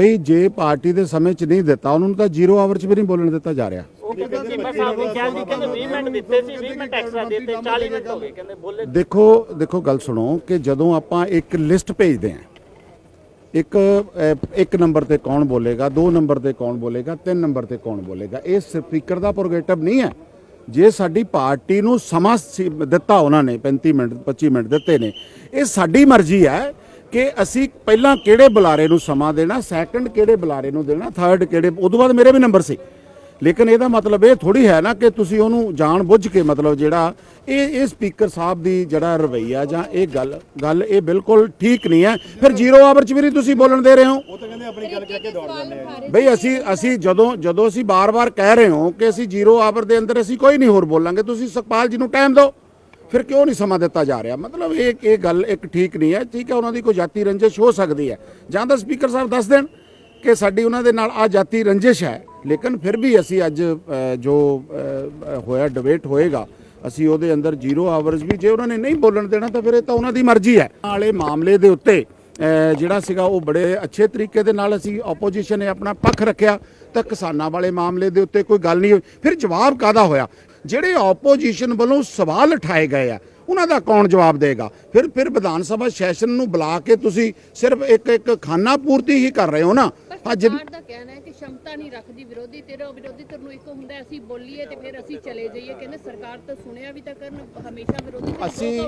ਬਈ ਜੇ ਪਾਰਟੀ ਦੇ ਸਮੇਂ 'ਚ ਨਹੀਂ ਦਿੱਤਾ ਉਹਨਾਂ ਨੂੰ ਤਾਂ 0 ਆਵਰ 'ਚ ਵੀ ਨਹੀਂ ਬੋਲਣ ਦਿੱਤਾ ਜਾ ਰਿਹਾ। ਉਹ ਕਹਿੰਦੇ ਚੀਮਾ ਸਾਹਿਬ ਨੇ ਕਿਹਾ ਜੀ ਕਹਿੰਦੇ 20 ਮਿੰਟ ਦਿੱਤੇ ਸੀ 20 ਮਿੰਟ ਐਕਸਟਰਾ ਦਿੱਤੇ 40 ਮਿੰਟ ਹੋ ਗਏ ਕਹਿੰਦੇ ਬੋਲੇ। ਦੇਖੋ ਦੇਖੋ ਗੱਲ ਸੁਣੋ ਕਿ ਜਦੋਂ ਆਪਾਂ ਇੱਕ ਲਿਸਟ ਭੇਜਦੇ ਹਾਂ ਇੱਕ ਇੱਕ ਨੰਬਰ ਤੇ ਕੌਣ ਬੋਲੇਗਾ ਦੋ ਨੰਬਰ ਤੇ ਕੌਣ ਬੋਲੇਗਾ ਤਿੰਨ ਨੰਬਰ ਤੇ ਕੌਣ ਬੋਲੇਗਾ ਇਹ ਸਪੀਕਰ ਦਾ ਪ੍ਰੋਗਰੇਟਿਵ ਨਹੀਂ ਹੈ। ਜੇ ਸਾਡੀ ਪਾਰਟੀ ਨੂੰ ਸਮਾਂ ਦਿੱਤਾ ਉਹਨਾਂ ਨੇ 35 ਮਿੰਟ 25 ਮਿੰਟ ਦਿੱਤੇ ਨੇ ਇਹ ਸਾਡੀ ਮਰਜ਼ੀ ਹੈ ਕਿ ਅਸੀਂ ਪਹਿਲਾਂ ਕਿਹੜੇ ਬੁਲਾਰੇ ਨੂੰ ਸਮਾਂ ਦੇਣਾ ਸੈਕੰਡ ਕਿਹੜੇ ਬੁਲਾਰੇ ਨੂੰ ਦੇਣਾ ਥਰਡ ਕਿਹੜੇ ਉਦੋਂ ਬਾਅਦ ਮੇਰੇ ਵੀ ਨੰਬਰ ਸੀ। ਲੇਕਿਨ ਇਹਦਾ ਮਤਲਬ ਇਹ ਥੋੜੀ ਹੈ ਨਾ ਕਿ ਤੁਸੀਂ ਉਹਨੂੰ ਜਾਣ ਬੁੱਝ ਕੇ ਮਤਲਬ ਜਿਹੜਾ ਇਹ ਇਹ ਸਪੀਕਰ ਸਾਹਿਬ ਦੀ ਜਿਹੜਾ ਰਵਈਆ ਜਾਂ ਇਹ ਗੱਲ ਗੱਲ ਇਹ ਬਿਲਕੁਲ ਠੀਕ ਨਹੀਂ ਹੈ। ਫਿਰ ਜ਼ੀਰੋ ਆਵਰ ਚ ਵੀ ਨਹੀਂ ਤੁਸੀਂ ਬੋਲਣ ਦੇ ਰਹੇ ਹੋ। ਉਹ ਤਾਂ ਕਹਿੰਦੇ ਆਪਣੀ ਗੱਲ ਕਹਿ ਕੇ ਦੌੜ ਜਾਂਦੇ ਆ ਬਈ ਅਸੀਂ ਅਸੀਂ ਜਦੋਂ ਜਦੋਂ ਅਸੀਂ ਬਾਰ-ਬਾਰ ਕਹਿ ਰਹੇ ਹਾਂ ਕਿ ਅਸੀਂ ਜ਼ੀਰੋ ਆਵਰ ਦੇ ਅੰਦਰ ਅਸੀਂ ਕੋਈ ਨਹੀਂ ਹੋਰ ਬੋਲਾਂਗੇ ਤੁਸੀਂ ਸੁਖਪਾਲ ਜੀ ਨੂੰ ਟਾਈਮ ਦਿਓ। ਫਿਰ ਕਿਉਂ ਨਹੀਂ ਸਮਾਂ ਦਿੱਤਾ ਜਾ ਰਿਹਾ? ਮਤਲਬ ਇਹ ਇਹ ਗੱਲ ਇੱਕ ਠੀਕ ਨਹੀਂ ਹੈ। ਠੀਕ ਹੈ, ਉਹਨਾਂ ਦੀ ਕੋਈ ਜਾਤੀ ਰੰਜਿਸ਼ ਹੋ ਸਕਦੀ ਹੈ। ਜਾਂ ਤਾਂ ਸਪੀਕਰ ਸਾਹਿਬ ਦੱਸ ਦੇਣ ਕਿ ਸਾਡੀ ਉਹਨਾਂ ਦੇ ਨਾਲ ਆ ਜਾਤੀ ਰੰਜਿਸ਼ ਹੈ। ਲੇਕਿਨ ਫਿਰ ਵੀ ਅਸੀਂ ਅੱਜ ਜੋ ਹੋਇਆ ਡਿਬੇਟ ਹੋਏਗਾ, ਅਸੀਂ ਉਹਦੇ ਅੰਦਰ ਜ਼ੀਰੋ ਆਵਰਸ ਵੀ ਜੇ ਉਹਨਾਂ ਨੇ ਨਹੀਂ ਬੋਲਣ ਦੇਣਾ, ਤਾਂ ਫਿਰ ਇਹ ਤਾਂ ਉਹਨਾਂ ਦੀ ਮਰਜ਼ੀ ਹੈ। ਵਾਲੇ ਮਾਮਲੇ ਦੇ ਉੱਤੇ ਜਿਹੜਾ ਸੀਗਾ ਉਹ ਬੜੇ ਅੱਛੇ ਤਰੀਕੇ ਦੇ ਨਾਲ ਅਸੀਂ ਆਪੋਜੀਸ਼ਨ ਨੇ ਆਪਣਾ ਪੱਖ ਰੱਖਿਆ, ਤਾਂ ਕਿਸਾਨਾਂ ਵਾਲੇ ਮਾਮਲੇ ਦੇ ਉੱਤੇ ਕੋਈ ਗੱਲ ਨਹੀਂ ਹੋਈ। ਫਿਰ ਜਵਾਬ ਕਾਦਾ ਹੋਇਆ? ਜਿਹੜੇ ਆਪੋਜੀਸ਼ਨ ਵੱਲੋਂ ਸਵਾਲ ਉਠਾਏ ਗਏ ਆ ਉਹਨਾਂ ਦਾ ਕੌਣ ਜਵਾਬ ਦੇਗਾ? ਫਿਰ ਫਿਰ ਵਿਧਾਨ ਸਭਾ ਸੈਸ਼ਨ ਨੂੰ ਬੁਲਾ ਕੇ ਤੁਸੀਂ ਸਿਰਫ ਇੱਕ ਇੱਕ ਖਾਨਾ ਪੂਰਤੀ ਹੀ ਕਰ ਰਹੇ ਹੋ ਨਾ? ਅੱਜ ਦਾ ਕਹਿਣਾ ਹੈ ਕਿ ਸ਼ਮਤਾ ਨਹੀਂ ਰੱਖਦੀ ਵਿਰੋਧੀ ਉਹ ਵਿਰੋਧੀ ਧਿਰ ਨੂੰ ਇੱਕ ਹੁੰਦਾ ਅਸੀਂ ਬੋਲੀਏ ਤੇ ਫਿਰ ਅਸੀਂ ਚਲੇ ਜਾਈਏ। ਕਹਿੰਦੇ ਸਰਕਾਰ ਤਾਂ ਸੁਣਿਆ ਵੀ ਤਾਂ ਕਰਨ ਹਮੇਸ਼ਾ ਵਿਰੋਧੀ ਅਸੀਂ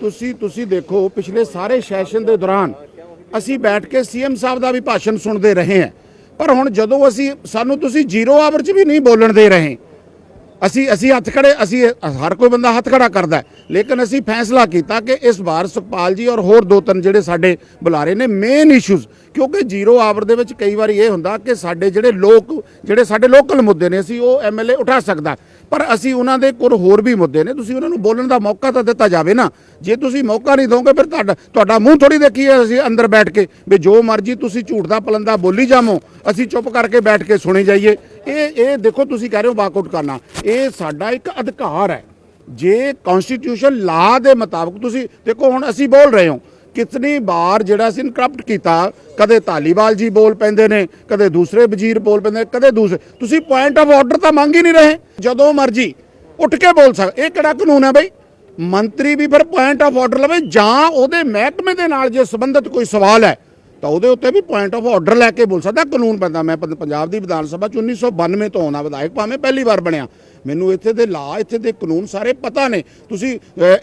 ਤੁਸੀਂ ਤੁਸੀਂ ਦੇਖੋ ਪਿਛਲੇ ਸਾਰੇ ਸੈਸ਼ਨ ਦੇ ਦੌਰਾਨ ਅਸੀਂ ਬੈਠ ਕੇ ਸੀਐਮ ਸਾਹਿਬ ਦਾ ਵੀ ਭਾਸ਼ਣ ਸੁਣਦੇ ਰਹੇ ਹਾਂ। ਪਰ ਹੁਣ ਜਦੋਂ ਅਸੀਂ ਸਾਨੂੰ ਤੁਸੀਂ ਜ਼ੀਰੋ ਆਵਰ 'ਚ ਵੀ ਨਹੀਂ ਬੋਲਣ ਦੇ ਰਹੇ ਅਸੀਂ ਅਸੀਂ ਹੱਥ ਖੜੇ, ਅਸੀਂ ਹਰ ਕੋਈ ਬੰਦਾ ਹੱਥ ਖੜਾ ਕਰਦਾ ਲੇਕਿਨ ਅਸੀਂ ਫੈਸਲਾ ਕੀਤਾ ਕਿ ਇਸ ਵਾਰ ਸੁਖਪਾਲ ਜੀ ਔਰ ਹੋਰ ਦੋ ਤਿੰਨ ਜਿਹੜੇ ਸਾਡੇ ਬੁਲਾਰੇ ਨੇ ਮੇਨ ਇਸ਼ੂਜ਼ ਕਿਉਂਕਿ ਜ਼ੀਰੋ ਆਵਰ ਦੇ ਵਿੱਚ ਕਈ ਵਾਰੀ ਇਹ ਹੁੰਦਾ ਕਿ ਸਾਡੇ ਜਿਹੜੇ ਲੋਕ, ਜਿਹੜੇ ਸਾਡੇ ਲੋਕਲ ਮੁੱਦੇ ਨੇ, ਅਸੀਂ ਉਹ ਐਮਐਲਏ ਉਠਾ ਸਕਦਾ। ਪਰ ਅਸੀਂ ਉਹਨਾਂ ਦੇ ਕੋਲ ਹੋਰ ਵੀ ਮੁੱਦੇ ਨੇ। ਤੁਸੀਂ ਉਹਨਾਂ ਨੂੰ ਬੋਲਣ ਦਾ ਮੌਕਾ ਤਾਂ ਦਿੱਤਾ ਜਾਵੇ ਨਾ। ਜੇ ਤੁਸੀਂ ਮੌਕਾ ਨਹੀਂ ਦੋਗੇ, ਫਿਰ ਤੁਹਾਡਾ ਤੁਹਾਡਾ ਮੂੰਹ ਥੋੜੀ ਦੇਖੀਏ ਅਸੀਂ ਅੰਦਰ ਬੈਠ ਕੇ। ਵੀ ਜੋ ਮਰਜ਼ੀ ਤੁਸੀਂ ਝੂਠ ਦਾ ਪਲੰਦਾ ਬੋਲੀ ਜਾਵੋ, ਅਸੀਂ ਚੁੱਪ ਕਰਕੇ ਬੈਠ ਕੇ ਸੁਣੇ ਜਾਈਏ। ਇਹ ਇਹ ਦੇਖੋ ਤੁਸੀਂ ਕਹਿ ਰਹੇ ਹੋ ਵਾਕਆਊਟ ਕਰਨਾ। ਇਹ ਸਾਡਾ ਇੱਕ ਅਧਿਕਾਰ ਹੈ। ਜੇ ਕਨਸਟੀਟਿਊਸ਼ਨ ਲਾ ਦੇ ਮੁਤਾਬਕ ਤੁਸੀਂ ਦੇਖੋ ਹੁਣ ਅਸੀਂ ਬੋਲ ਰਹੇ ਹਾਂ। ਕਿਤਨੀ ਵਾਰ ਜਿਹੜਾ ਅਸੀਂ ਕਰਪਟ ਕੀਤਾ ਕਦੇ ਧਾਲੀਵਾਲ ਜੀ ਬੋਲ ਪੈਂਦੇ ਨੇ ਕਦੇ ਦੂਸਰੇ ਵਜ਼ੀਰ ਬੋਲ ਪੈਂਦੇ ਨੇ, ਕਦੇ ਦੂਸਰੇ। ਤੁਸੀਂ ਪੁਆਇੰਟ ਆਫ ਆਰਡਰ ਤਾਂ ਮੰਗ ਹੀ ਨਹੀਂ ਰਹੇ। ਜਦੋਂ ਮਰਜ਼ੀ ਉੱਠ ਕੇ ਬੋਲ ਸਕ ਇਹ ਕਿਹੜਾ ਕਾਨੂੰਨ ਹੈ ਬਈ? ਮੰਤਰੀ ਵੀ ਫਿਰ ਪੁਆਇੰਟ ਆਫ ਆਰਡਰ ਲਵੇ ਜਾਂ ਉਹਦੇ ਮਹਿਕਮੇ ਦੇ ਨਾਲ ਜੇ ਸੰਬੰਧਿਤ ਕੋਈ ਸਵਾਲ ਹੈ ਤਾਂ ਉਹਦੇ ਉੱਤੇ ਵੀ ਪੁਆਇੰਟ ਆਫ ਆਰਡਰ ਲੈ ਕੇ ਬੋਲ ਸਕਦਾ। ਕਾਨੂੰਨ ਪੈਂਦਾ। ਮੈਂ ਪੰਜਾਬ ਦੀ ਵਿਧਾਨ ਸਭਾ ਚ 1992 ਤੋਂ ਆਉਣਾ ਵਿਧਾਇਕ ਭਾਵੇਂ ਪਹਿਲੀ ਵਾਰ ਬਣਿਆ। ਮੈਨੂੰ ਇੱਥੇ ਦੇ ਲਾ ਇੱਥੇ ਦੇ ਕਾਨੂੰਨ ਸਾਰੇ ਪਤਾ ਨੇ। ਤੁਸੀਂ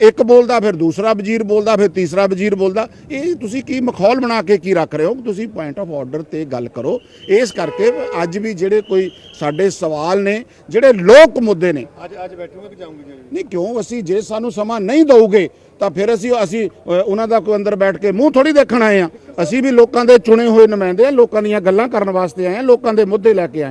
ਇੱਕ ਬੋਲਦਾ ਫਿਰ ਦੂਸਰਾ ਵਜ਼ੀਰ ਬੋਲਦਾ ਫਿਰ ਤੀਸਰਾ ਵਜ਼ੀਰ ਬੋਲਦਾ। ਇਹ ਤੁਸੀਂ ਕੀ ਮਖੌਲ ਬਣਾ ਕੇ ਕੀ ਰੱਖ ਰਹੇ ਹੋ? ਤੁਸੀਂ ਪੁਆਇੰਟ ਆਫ ਆਰਡਰ ਤੇ ਗੱਲ ਕਰੋ। ਇਸ ਕਰਕੇ ਅੱਜ ਵੀ ਜਿਹੜੇ ਕੋਈ ਸਾਡੇ ਸਵਾਲ ਨੇ ਜਿਹੜੇ ਲੋਕ ਮੁੱਦੇ ਨੇ। ਅੱਜ ਅੱਜ ਬੈਠੂਗੇ ਕਿ ਜਾਉਂਗੇ ਨਹੀਂ ਕਿਉਂ? ਅਸੀਂ ਜੇ ਸਾਨੂੰ ਸਮਾਂ ਨਹੀਂ ਦਊਗੇ ਤਾਂ ਫਿਰ ਅਸੀਂ ਅਸੀਂ ਉਹਨਾਂ ਦਾ ਕੋਈ ਅੰਦਰ ਬੈਠ ਕੇ ਮੂੰਹ ਥੋੜੀ ਦੇਖਣ ਆਏ ਆ ਅਸੀਂ ਵੀ ਲੋਕਾਂ ਦੇ ਚੁਣੇ ਹੋਏ ਨੁਮਾਇੰਦੇ ਆ ਲੋਕਾਂ ਦੀਆਂ ਗੱਲਾਂ ਕਰਨ ਵਾਸਤੇ ਆਏ ਆ ਲੋਕਾਂ ਦੇ ਮੁੱਦੇ ਲੈ ਕੇ ਆਏ।